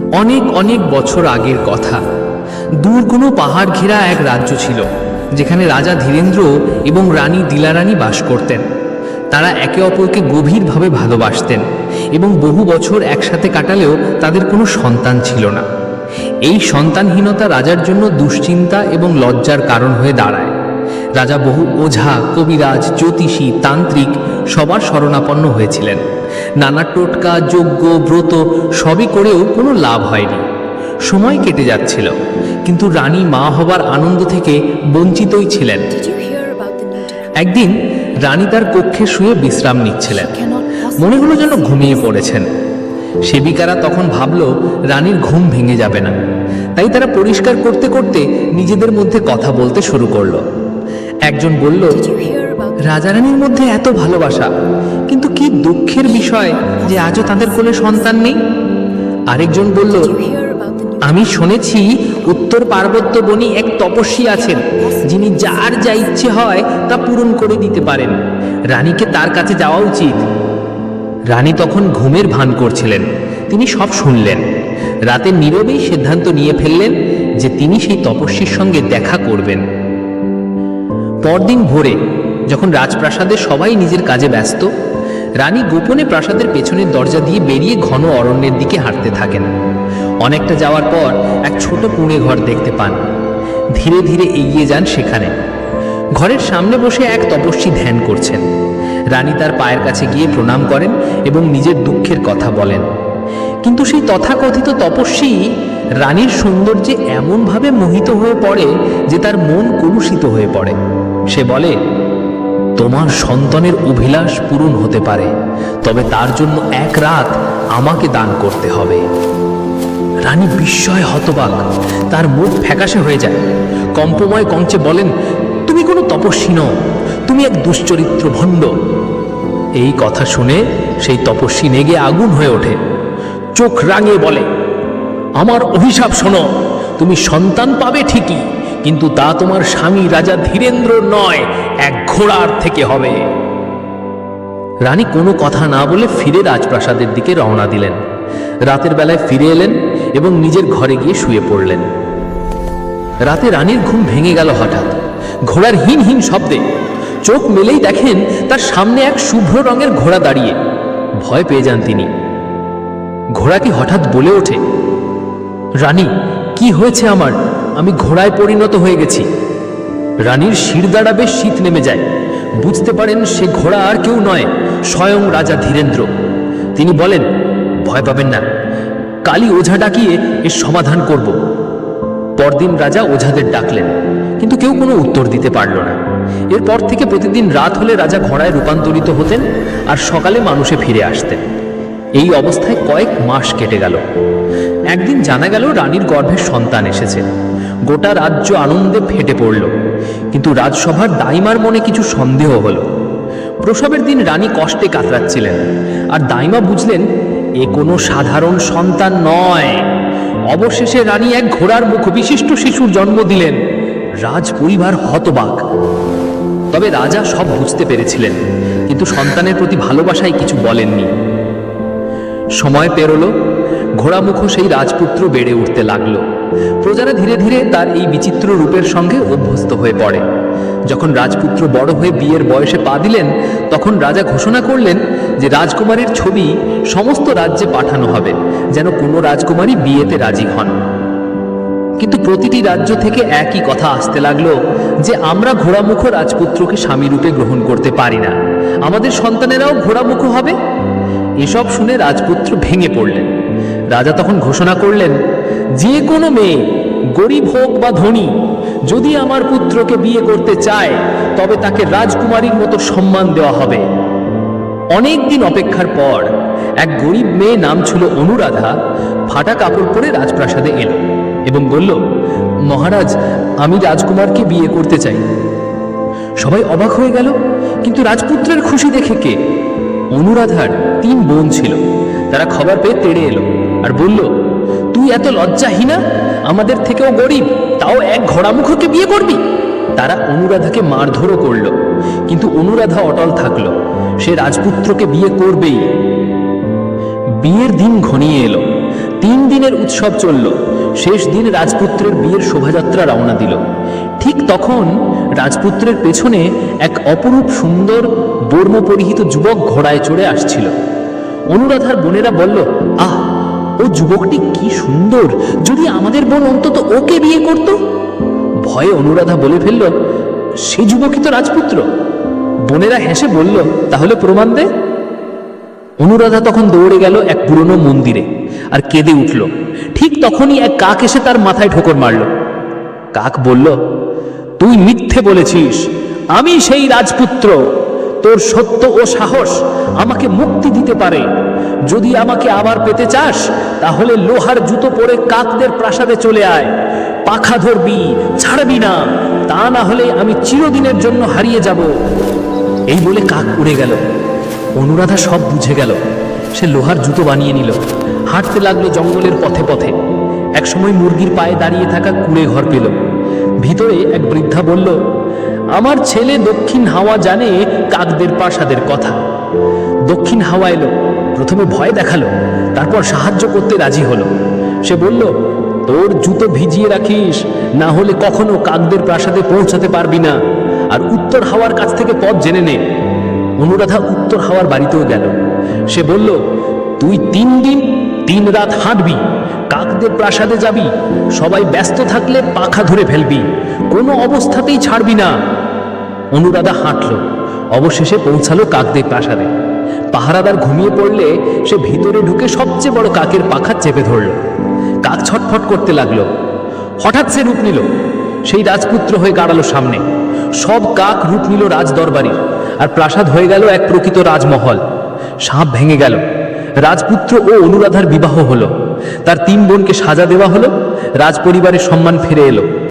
অনেক অনেক বছর আগের কথা। দূর কোনো পাহাড় ঘেরা এক রাজ্য ছিল, যেখানে রাজা ধীরেন্দ্র এবং রানী দিলারানী বাস করতেন। তারা একে অপরকে গভীরভাবে ভালোবাসতেন এবং বহু বছর একসাথে কাটালেও তাদের কোনো সন্তান ছিল না। এই সন্তানহীনতা রাজার জন্য দুশ্চিন্তা এবং লজ্জার কারণ হয়ে দাঁড়ায়। রাজা বহু ওঝা, কবিরাজ, জ্যোতিষী, তান্ত্রিক সবার শরণাপন্ন হয়েছিলেন। নানা টোটকা যজ্ঞ ব্রত সবই করেও কোনো লাভ হয়নি। সময় কেটে যাচ্ছিল কিন্তু রানী মা হবার আনন্দ থেকে বঞ্চিতই ছিলেন? একদিন রানী তার কক্ষে শুয়ে বিশ্রাম নিচ্ছিলেন। মনে হলো যেন ঘুমিয়ে পড়েছেন। সেবিকারা তখন ভাবল রানীর ঘুম ভেঙে যাবে না। তাই তারা পরিষ্কার করতে করতে নিজেদের মধ্যে কথা বলতে শুরু করল। একজন বলল রাজারানীর মধ্যে এত ভালোবাসা। কিন্তু কি দুঃখের বিষয় যে আজও তাদের কোলে সন্তান নেই? আরেকজন বলল, আমি শুনেছি উত্তর পার্বত্য বনি এক তপস্বী আছেন, যিনি যার যা ইচ্ছে হয় তা পূরণ করে দিতে পারেন। রানীকে তার কাছে যাওয়া উচিত। রানী তখন ঘুমের ভান করছিলেন। তিনি সব শুনলেন। রাতে নীরবেই সিদ্ধান্ত নিয়ে ফেললেন যে তিনি সেই তপস্বীর সঙ্গে দেখা করবেন। পরদিন ভোরে যখন রাজপ্রাসাদে সবাই নিজের কাজে ব্যস্ত, রানী গোপনে প্রাসাদের পেছনের দরজা দিয়ে বেরিয়ে ঘন অরণ্যের দিকে হাঁটতে থাকেন। অনেকটা যাওয়ার পর এক ছোট কুঁড়ে ঘর দেখতে পান। ধীরে ধীরে এগিয়ে যান সেখানে। ঘরের সামনে বসে এক তপস্বী ধ্যান করছেন। রানী তার পায়ের কাছে গিয়ে প্রণাম করেন এবং নিজের দুঃখের কথা বলেন। কিন্তু সেই তথাকথিত তপস্বী রানীর সৌন্দর্যে এমনভাবে মোহিত হয়ে পড়ে যে তার মন কলুষিত হয়ে পড়ে। সে বলে তোমার সন্তানের অভিলাষ পূরণ হতে পারে, তবে তার জন্য এক রাত আমাকে দান করতে হবে। রানী বিস্ময় হতবাক, তার মুখ ফ্যাকাশে হয়ে যায়। কম্পময় কঞ্চে বলেন, তুমি কোনো তপস্বী নও, তুমি এক দুশ্চরিত্র ভণ্ড। এই কথা শুনে সেই তপস্বী নেগে আগুন হয়ে ওঠে। চোখ রাঙিয়ে বলে, আমার অভিশাপ শোনো, তুমি সন্তান পাবে ঠিকই, কিন্তু তা তোমার স্বামী রাজা ধীরেন্দ্র নয় ঘোড়ার থেকে হবে। রানী কোনো কথা না বলে ফিরে রাজপ্রাসাদের দিকে রওনা দিলেন। রাতের বেলায় ফিরে এলেন এবং নিজের ঘরে গিয়ে শুয়ে পড়লেন। রাতে রানীর ঘুম ভেঙে গেল হঠাৎ। ঘোড়ার হিন হিন শব্দে। চোখ মেলেই দেখেন তার সামনে এক শুভ্র রঙের ঘোড়া দাঁড়িয়ে। ভয় পেয়ে যান তিনি। ঘোড়াটি হঠাৎ বলে ওঠে, রানী, কি হয়েছে আমার? আমি ঘোড়ায় পরিণত হয়ে গেছি। রানীর শিরদাঁড়া বেশ শীত নেমে যায়। বুঝতে পারেন সে ঘোড়া আর কেউ নয়, স্বয়ং রাজা ধীরেন্দ্র। তিনি বলেন, ভয় পাবেন না। কালী ওঝা ডাকিয়ে এর সমাধান করব। পরদিন রাজা ওঝাদের ডাকলেন, কিন্তু কেউ কোনো উত্তর দিতে পারল না। এরপর থেকে প্রতিদিন রাত হলে রাজা ঘোড়ায় রূপান্তরিত হতেন আর সকালে মানুষে ফিরে আসতেন। এই অবস্থায় কয়েক মাস কেটে গেল। একদিন জানা গেল রানীর গর্ভে সন্তান এসেছে। গোটা রাজ্য আনন্দে ফেটে পড়ল। কিন্তু রাজসভার দাইমার মনে কিছু সন্দেহ হলো। প্রসবের দিন রানী কষ্টে কাতরাচ্ছিলেন, আর দাইমা বুঝলেন, এ কোনো সাধারণ সন্তান নয়। অবশেষে রানী এক ঘোড়ার মুখ বিশিষ্ট শিশুর জন্ম দিলেন। রাজ পরিবার হতবাক। তবে রাজা সব বুঝতে পেরেছিলেন, কিন্তু সন্তানের প্রতি ভালোবাসায় কিছু বলেননি। সময় পেরোলো ঘোড়ামুখ সেই রাজপুত্র বেড়ে উঠতে লাগল। প্রজারা ধীরে ধীরে তার এই বিচিত্র রূপের সঙ্গে অভ্যস্ত হয়ে পড়ে। যখন রাজপুত্র বড় হয়ে বিয়ের বয়সে পা দিলেন, তখন রাজা ঘোষণা করলেন যে রাজকুমারীর ছবি সমস্ত রাজ্যে পাঠানো হবে, যেন কোনো রাজকুমারী বিয়েতে রাজি হন। কিন্তু প্রতিটি রাজ্য থেকে একই কথা আসতে লাগল যে আমরা ঘোড়ামুখ রাজপুত্রকে স্বামী রূপে গ্রহণ করতে পারি না। আমাদের সন্তানেরাও ঘোড়ামুখ হবে। এসব শুনে রাজপুত্র ভেঙে পড়লেন। রাজা তখন ঘোষণা করলেন, যে কোনো মেয়ে, গরিব হোক বা ধনী, যদি আমার পুত্রকে বিয়ে করতে চায়, তবে তাকে রাজকুমারীর মতো সম্মান দেওয়া হবে। অনেক দিন অপেক্ষার পর এক গরিব মেয়ে নাম ছিল অনুরাধা ফাটা কাপড় পরে রাজপ্রাসাদে এলো এবং বলল, মহারাজ, আমি রাজকুমারকে বিয়ে করতে চাই। সবাই অবাক হয়ে গেল, কিন্তু রাজপুত্রের খুশি দেখে কে? অনুরাধার তিন বোন ছিল তারা খবর পেয়ে তেড়ে এলো। আর বলল, তুই এত লজ্জাহীনা আমাদের থেকেও গরিব, তাও এক ঘোড়ামুখকে বিয়ে করবি? তারা অনুরাধাকে মারধরও করল। কিন্তু অনুরাধা অটল থাকল। সে রাজপুত্রকে বিয়ে করবেই। বিয়ের দিন ঘনিয়ে এলো। তিন দিনের উৎসব চলল। শেষ দিন রাজপুত্রের বিয়ের শোভাযাত্রা রওনা দিল। ঠিক তখন রাজপুত্রের পেছনে এক অপরূপ সুন্দর বর্ম পরিহিত যুবক ঘোড়ায় চড়ে আসছিল। অনুরাধার বোনেরা বলল, আহ, ও যুবকটি কি সুন্দর। যদি আমাদের বোন অন্তত ওকে বিয়ে করত? ভয়ে অনুরাধা বলে ফেলল, সে যুবকই তো রাজপুত্র। বোনেরা হেসে বলল, তাহলে প্রমাণ দে। অনুরাধা তখন দৌড়ে গেল এক পুরনো মন্দিরে আর কেঁদে উঠল। ঠিক তখনই এক কাক এসে তার মাথায় ঠোকর মারল। কাক বলল, তুই মিথ্যে বলেছিস। আমি সেই রাজপুত্র। তোর সত্য ও সাহস আমাকে মুক্তি দিতে পারে। যদি আমাকে আবার পেতে চাস, তাহলে লোহার জুতো পরে কাকদের প্রাসাদে চলে আয়। পাখা ধরবি, ছাড়বি না। তা না হলে আমি চিরদিনের জন্য হারিয়ে যাব। এই বলে কাক উড়ে গেল। অনুরাধা সব বুঝে গেল। সে লোহার জুতো বানিয়ে নিল। হাঁটতে লাগল জঙ্গলের পথে পথে। একসময় মুরগির পায়ে দাঁড়িয়ে থাকা কুড়ে ঘর পেল। ভিতরে এক বৃদ্ধা বলল আমার ছেলে দক্ষিণ হাওয়া জানে কাকদের প্রাসাদের কথা। দক্ষিণ হাওয়া এলো, প্রথমে ভয় দেখাল, তারপর সাহায্য করতে রাজি হলো। সে বলল, তোর জুতো ভিজিয়ে রাখিস, না হলে কখনো কাকদের প্রাসাদে পৌঁছাতে পারবি না। আর উত্তর হাওয়ার কাছ থেকে পথ জেনে নে। অনুরাধা উত্তর হাওয়ার বাড়িতেও গেল। সে বলল, তুই তিন দিন তিন রাত হাঁটবি কাকদের প্রাসাদে যাবি, সবাই ব্যস্ত থাকলে পাখা ধরে ফেলবি, কোনো অবস্থাতেই ছাড়বি না। অনুরাধা হাঁটল, অবশেষে পৌঁছালো কাকদের প্রাসাদে। পাহারাদার ঘুমিয়ে পড়লে সে ভিতরে ঢুকে সবচেয়ে বড় কাকের পাখা চেপে ধরল। কাক ছটফট করতে লাগল। হঠাৎ সে রূপ নিল। সেই রাজপুত্র হয়ে দাঁড়াল সামনে। সব কাক রূপ নিল রাজ দরবারির আর প্রাসাদ হয়ে গেল এক প্রকৃত রাজমহল। সাপ ভেঙে গেল। রাজপুত্র ও অনুরাধার বিবাহ হলো। তার তিন বোনকে সাজা দেওয়া হলো রাজপরিবারের সম্মান ফিরে এলো।